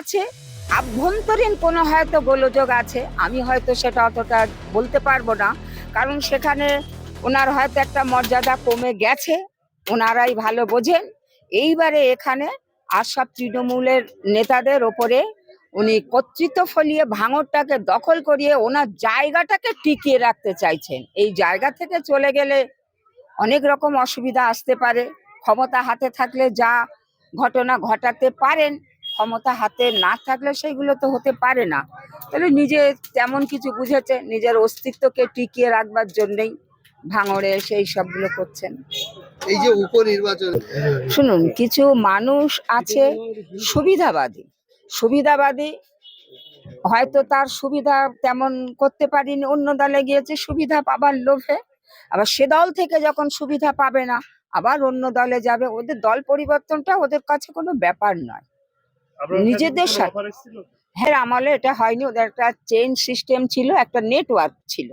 আছে। আভ্যন্তরীণ কোনো হয়তো গোলযোগ আছে। আমি হয়তো সেটা অতটা বলতে পারব না। কারণ সেখানে ওনার হয়তো একটা মর্যাদা কমে গেছে। ওনারাই ভালো বোঝেন। এইবারে এখানে আর সব তৃণমূলের নেতাদের ওপরে উনি কর্তৃত্ব ফলিয়ে ভাঙরটাকে দখল করিয়ে ওনার জায়গাটাকে টিকিয়ে রাখতে চাইছেন। এই জায়গা থেকে চলে গেলে অনেক রকম অসুবিধা আসতে পারে। ক্ষমতা হাতে থাকলে যা ঘটনা ঘটাতে পারেন ক্ষমতা হাতে না থাকলে সেগুলো তো হতে পারে না। তাহলে নিজে তেমন কিছু বুঝেছে নিজের অস্তিত্বকে টিকিয়ে রাখবার জন্যই ভাঙড়ে সেই সবগুলো করছেন। এই যে উপনির্বাচন শুনুন কিছু মানুষ আছে সুবিধাবাদী। সুবিধাবাদী হয়তো তার সুবিধা তেমন করতে পারিনি অন্য দলে গিয়েছে সুবিধা পাবার লোভে। আবার সে দল থেকে যখন সুবিধা পাবে না আবার অন্য দলে যাবে। ওদের দল পরিবর্তনটা ওদের কাছে কোনো ব্যাপার নয়। নিজেদের সাথে। হ্যাঁ আমলে এটা হয়নি। ওদের একটা চেইন সিস্টেম ছিল একটা নেটওয়ার্ক ছিল।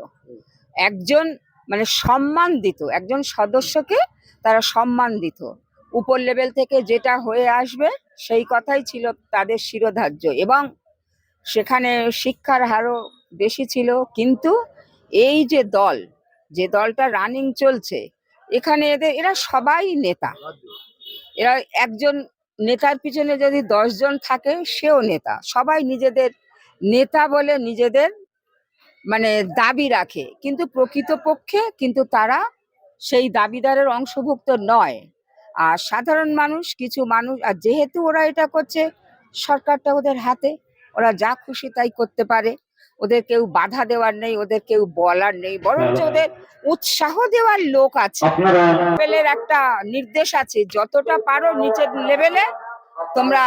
একজন মানে সম্মান দিত একজন সদস্যকে তারা সম্মান দিত। উপর লেভেল থেকে যেটা হয়ে আসবে সেই কথাই ছিল তাদের শিরোধার্য। এবং সেখানে শিক্ষার হারও বেশি ছিল কিন্তু এই যে দল যে দলটা রানিং চলছে এখানে এদের এরা সবাই নেতা। এরা একজন নেতার পিছনে যদি দশজন থাকে, সেও নেতা। সবাই নিজেদের নেতা বলে নিজেদের মানে দাবি রাখে। কিন্তু প্রকৃতপক্ষে কিন্তু তারা সেই দাবিদারের অংশভুক্ত নয়। আর সাধারণ মানুষ, কিছু মানুষ, আর যেহেতু ওরা এটা করছে, সরকারটা ওদের হাতে। ওরা যা খুশি তাই করতে পারে। ওদের কেউ বাধা দেওয়ার নেই ওদের কেউ বলার নেই বরঞ্চ ওদের উৎসাহ দেওয়ার লোক আছে। লেভেলের একটা নির্দেশ আছে যতটা পারো নিচের লেভেলে তোমরা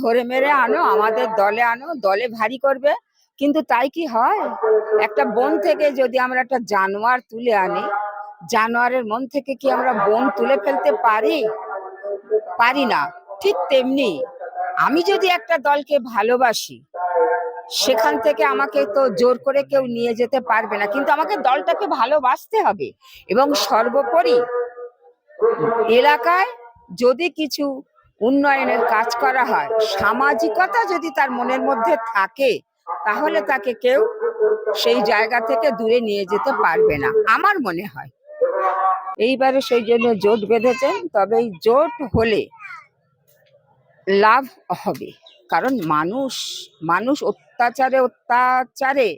ধরে মেরে আনো আমাদের দলে আনো দলে ভারী করবে। কিন্তু তাই কি হয়? একটা বন থেকে যদি আমরা একটা জানোয়ার তুলে আনি জানোয়ারের মন থেকে কি আমরা বন তুলে ফেলতে পারি? পারি না। ঠিক তেমনি আমি যদি একটা দলকে ভালোবাসি সেখান থেকে আমাকে তো জোর করে কেউ নিয়ে যেতে পারবে না। কিন্তু আমাকে দলটাকে ভালোবাসতে হবে এবং সর্বোপরি এলাকায় যদি কিছু উন্নয়নের কাজ করা হয়, সামাজিকতা যদি তার মনের মধ্যে থাকে, তাহলে তাকে কেউ সেই জায়গা থেকে দূরে নিয়ে যেতে পারবে না, আমার মনে হয়। এইবারে সেই জন্য জোট বেঁধেছেন, তবে এই জোট হলে লাভ হবে। কারণ মানুষ মানুষ অত্যাচারে অত্যাচারে।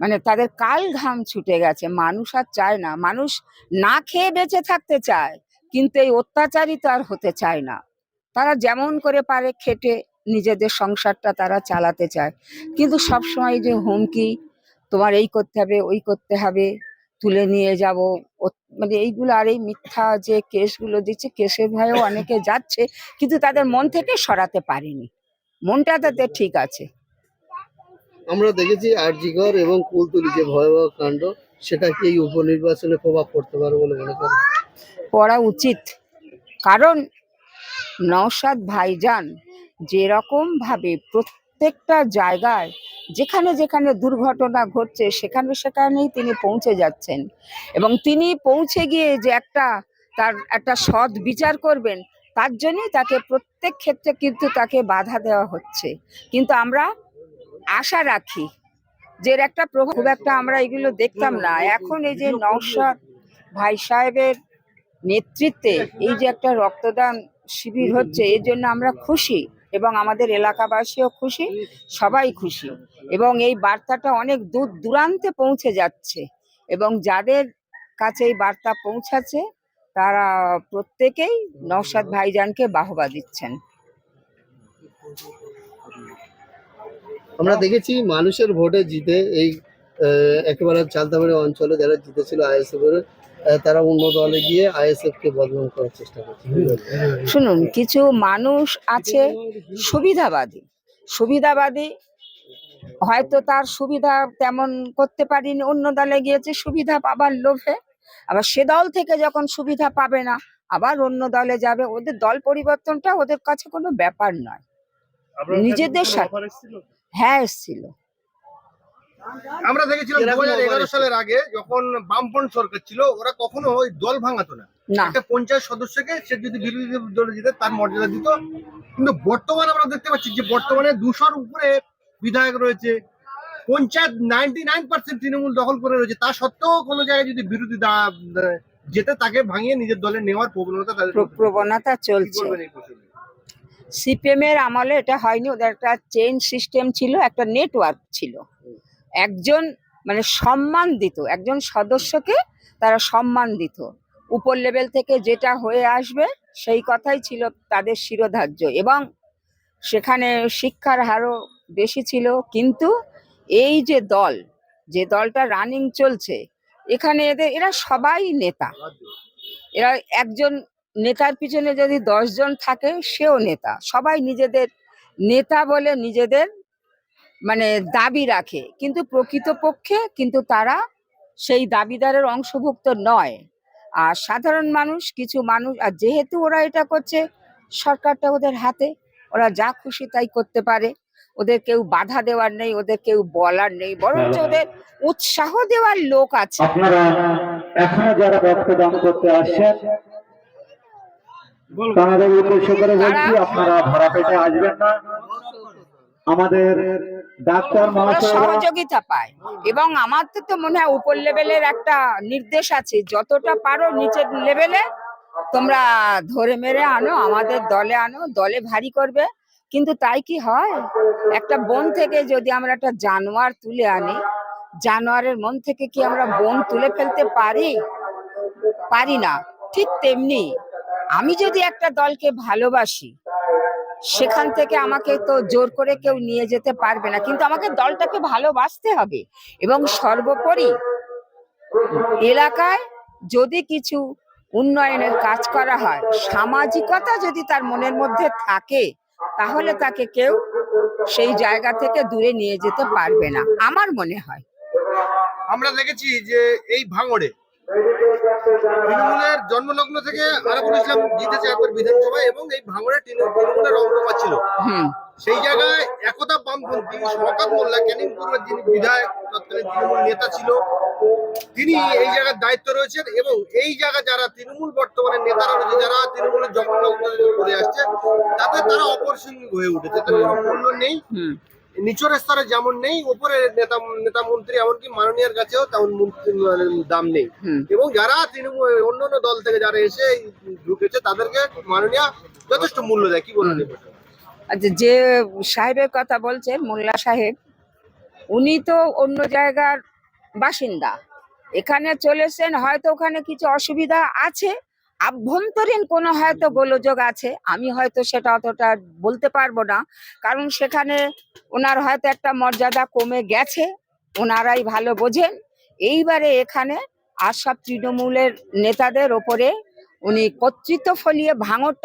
মানে তাদের কাল ঘাম ছুটে গেছে। মানুষ আর চায় না। মানুষ না খেয়ে বেঁচে থাকতে চায়, কিন্তু এই অত্যাচারই তো আর হতে চায় না। তারা যেমন করে পারে খেটে নিজেদের সংসারটা তারা চালাতে চায়। কিন্তু সবসময় যে হুমকি, তোমার এই করতে হবে, ওই করতে হবে, তুলে নিয়ে যাব মানে এইগুলো আর এই মিথ্যা যে কেসগুলো দিচ্ছে, কেসের ভয়েও অনেকে যাচ্ছে, কিন্তু তাদের মন থেকে সরাতে পারেনি। মনটা তাদের ঠিক আছে। আমরা দেখেছি আরজিগর এবং কুলতুলি যে ভয়াবহ কাণ্ড, সেটা কি এই উপনির্বাচনে প্রভাব পড়তে পারে বলে মনে করেন? পড়া উচিত। কারণ নওশাদ ভাইজান যেরকম ভাবে প্রত্যেকটা জায়গায়, যেখানে যেখানে দুর্ঘটনা ঘটছে, সেখানে সেখানেই তিনি পৌঁছে যাচ্ছেন। এবং তিনি পৌঁছে গিয়ে যে একটা তার একটা সৎ বিচার করবেন, তার জন্যই তাকে প্রত্যেক ক্ষেত্রে কিন্তু তাকে বাধা দেওয়া হচ্ছে। কিন্তু আমরা আশা রাখি যে একটা প্রভাব খুব একটা আমরা এগুলো দেখতাম না। এখন এই যে নওশাদ ভাই সাহেবের নেতৃত্বে এই যে একটা রক্তদান শিবির হচ্ছে, এর জন্য আমরা খুশি এবং আমাদের এলাকাবাসীও খুশি, সবাই খুশি এবং এই বার্তাটা অনেক দূর দূরান্তে পৌঁছে যাচ্ছে এবং যাদের কাছে এই বার্তা পৌঁছাচ্ছে, তারা প্রত্যেকেই নওশাদ ভাইজানকে বাহবা দিচ্ছেন। আমরা দেখেছি মানুষের ভোটে জিতে এই আহ, একেবারে চালতাবাড়ি অঞ্চলে যারা জিতেছিল আইএসএফ এর তারা অন্য দলে গিয়ে আইএসএফ কে বদনাম করার চেষ্টা করছে শুনুন কিছু মানুষ আছে সুবিধাবাদী। সুবিধাবাদী হয়তো তার সুবিধা তেমন করতে পারিনি অন্য দলে গিয়েছে সুবিধা পাবার লোভে। আবার সে দল থেকে যখন সুবিধা পাবে না আবার অন্য দলে যাবে। ওদের দল পরিবর্তনটা ওদের কাছে কোনো ব্যাপার নয়। নিজেদের সাথে হ্যাঁ এসছিল। আমরা দেখেছিলাম দু হাজার সালের আগে যখন বামফ্রন্ট সরকার ছিল ওরা কখনো ওই দল ভাঙাতো না। না। একটা পঞ্চায়েত সদস্যকে সে যদি বিরোধী দলে জিতে তার মর্যাদা দিত। কিন্তু বর্তমানে আমরা দেখতে পাচ্ছি যে বর্তমানে দুশোর উপরে বিধায়ক রয়েছে। Panchayat ninety nine percent Trinamool দখল করে রয়েছে। তা সত্ত্বেও কোনো জায়গায় যদি বিরোধী যেতে তাকে ভাঙিয়ে নিজের দলে নেওয়ার প্রবণতা তাদের প্রবণতা চলছে। বলবেন এই প্রসঙ্গে? সিপিএম এর আমলে এটা হয়নি, ওদের একটা চেইন সিস্টেম ছিল, একটা নেটওয়ার্ক ছিল। একজন মানে সম্মান দিত, একজন সদস্যকে তারা সম্মান দিত। উপর লেভেল থেকে যেটা হয়ে আসবে, সেই কথাই ছিল তাদের শিরোধার্য। এবং সেখানে শিক্ষার হারও বেশি ছিল, কিন্তু এই যে দল, যে দলটা রানিং চলছে, এখানে এদের, এরা সবাই নেতা। এরা একজন নেতার পিছনে যদি দশজন থাকে সেও নেতা। সবাই নিজেদের নেতা বলে নিজেদের মানে দাবি রাখে। কিন্তু প্রকৃতপক্ষে কিন্তু তারা সেই দাবিদারের অংশভুক্ত নয়। আর সাধারণ মানুষ কিছু মানুষ আর যেহেতু ওরা এটা করছে সরকারটা ওদের হাতে। ওরা যা খুশি তাই করতে পারে। ওদের কেউ বাধা দেওয়ার নেই ওদের কেউ বলার নেই। বরঞ্চ ওদের উৎসাহ দেওয়ার লোক আছে। আপনারা এখনও যারা রক্তদান করতে আসছেন তাদের উদ্দেশ্য করে বলছি আপনারা ভরা পেটে আসবেন না। আমাদের ডাক্তার সহযোগিতা পায়। এবং আমার তো তো মনে হয় উপর লেভেলের একটা নির্দেশ আছে যতটা পারো নিচের লেভেলে তোমরা ধরে মেরে আনো আমাদের দলে আনো দলে ভারী করবে। কিন্তু তাই কি হয়? একটা বন থেকে যদি আমরা একটা জানোয়ার তুলে আনি জানোয়ারের মন থেকে কি আমরা বন তুলে ফেলতে পারি? পারি না। ঠিক তেমনি আমি যদি একটা দলকে ভালোবাসি, সেখান থেকে আমাকে তো জোর করে কেউ নিয়ে যেতে পারবে না। কিন্তু আমাকে দলটাকে ভালোবাসতে হবে। এবং সর্বোপরি এলাকায় যদি কিছু উন্নয়নের কাজ করা হয়, সামাজিকতা যদি তার মনের মধ্যে থাকে, তাহলে তাকে কেউ সেই জায়গা থেকে দূরে নিয়ে যেতে পারবে না। আমার মনে হয়। আমরা দেখেছি যে এই ভাঙড়ে তৃণমূলের জন্মলগ্ন থেকে আরাবুল ইসলাম জিতেছে একবার বিধানসভায় এবং এই ভাঙড়ে তৃণমূল- তৃণমূলের রমরমা ছিল। সেই জায়গায় একতা বামপন্থী মোল্লা ক্যানিং পূর্বের যিনি বিধায়ক তৎকালীন তৃণমূল নেতা ছিল তিনি এই জায়গার দায়িত্ব রয়েছেন এবং এই জায়গা যারা তৃণমূল বর্তমানে নেতারা রয়েছে যারা তৃণমূলের জন্মলগ্ন করে আসছে তাদের তারা অপরসঙ্গিক হয়ে উঠেছে তাদের মূল্য নেই। নিচের স্তরে যেমন নেই উপরে নেতা নেতা মন্ত্রী এমনকি মাননীয়ের কাছেও তেমন মানে দাম নেই। এবং যারা তৃণমূল অন্য অন্য দল থেকে যারা এসে ঢুকেছে তাদেরকে মাননীয় যথেষ্ট মূল্য দেয়। কি বলবেন আচ্ছা যে সাহেবের কথা বলছেন মোল্লা সাহেব উনি তো অন্য জায়গার বাসিন্দা। এখানে চলেছেন হয়তো ওখানে কিছু অসুবিধা আছে আভ্যন্তরীণ কোনো হয়তো গোলযোগ আছে আমি হয়তো সেটা অতটা বলতে পারব না। কারণ সেখানে ওনার হয়তো একটা মর্যাদা কমে গেছে ওনারাই ভালো বোঝেন। এইবারে এখানে আর সব তৃণমূলের নেতাদের ওপরে উনি কর্তৃত্ব ফলিয়ে ভাঙরটা